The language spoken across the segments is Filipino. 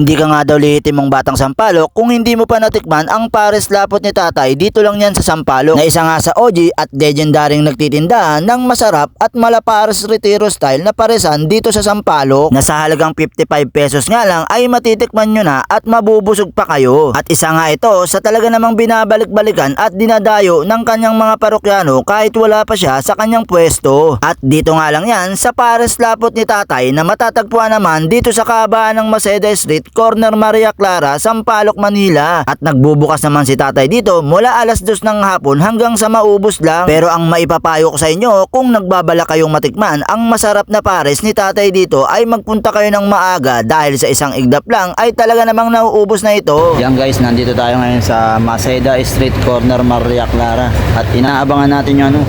Hindi ka nga daw lihitim mong batang sampalok kung hindi mo pa natikman ang pares lapot ni tatay dito lang yan sa sampalok na isa nga sa OG at legendaring nagtitindahan ng masarap at malapares retiro style na paresan dito sa sampalok na sa halagang 55 pesos nga lang ay matitikman nyo na at mabubusog pa kayo. At isa nga ito sa talaga namang binabalik-balikan at dinadayo ng kanyang mga parokyano kahit wala pa siya sa kanyang pwesto. At dito nga lang yan sa pares lapot ni tatay na matatagpuan naman dito sa kahabaan ng Maceda Street, corner Maria Clara, Sampaloc, Manila. At nagbubukas naman si tatay dito mula alas dos ng hapon hanggang sa maubos lang. Pero ang maipapayo ko sa inyo kung nagbabala kayong matikman ang masarap na pares ni tatay dito ay magpunta kayo ng maaga dahil sa isang igdap lang ay talaga namang nauubos na ito. Yan guys, nandito tayo ngayon sa Maceda Street, corner Maria Clara. At inaabangan natin yung ano,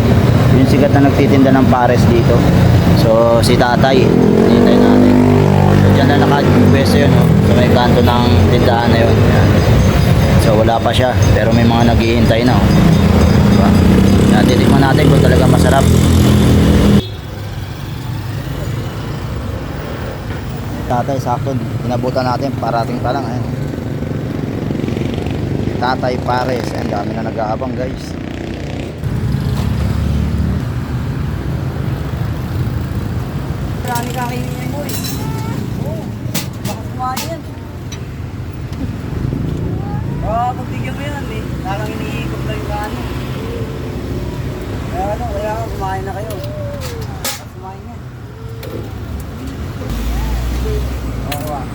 yung sikat na nagtitinda ng pares dito. So si tatay, hinihintay natin. So dyan na nakapwesto yun, no? Sa may kanto ng tindahan na yun. So wala pa siya, pero may mga naghihintay na. Oh. Diba? Natitikman natin kung talaga masarap. Tatay, sakto. Inabutan natin, parating pa lang. Eh. Tatay Pares. Ang dami na nag-aabang guys. Baka kumain yan. Oo, pagbigyan mo yan eh. Parang iniikot lang yung ano. Kaya ano, kaya kumain na kayo. Baka kumain yan. Oo, ah.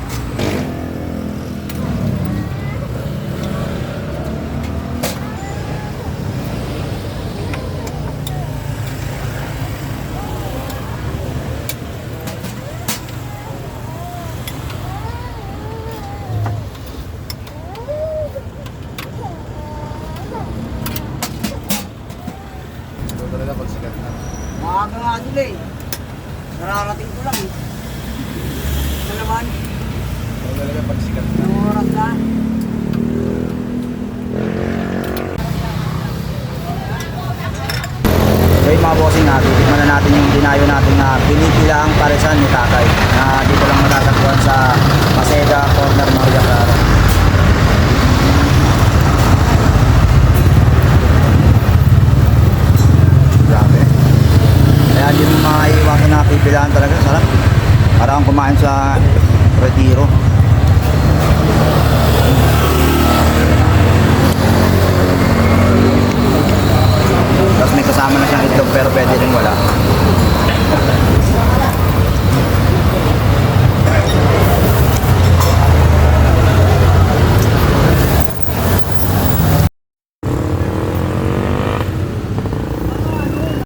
Ito talaga pag sikat na. Maaga nga sila eh. Nararating ko lang eh. Ano naman? Ito talaga pag sikat na. Anong oras mga bossing natin, tikman na natin yung dinayo natin na pinipilaang paresan ni tatay na dito lang matatagpuan sa Kailangan talaga sarap. Para akong kumain sa retiro.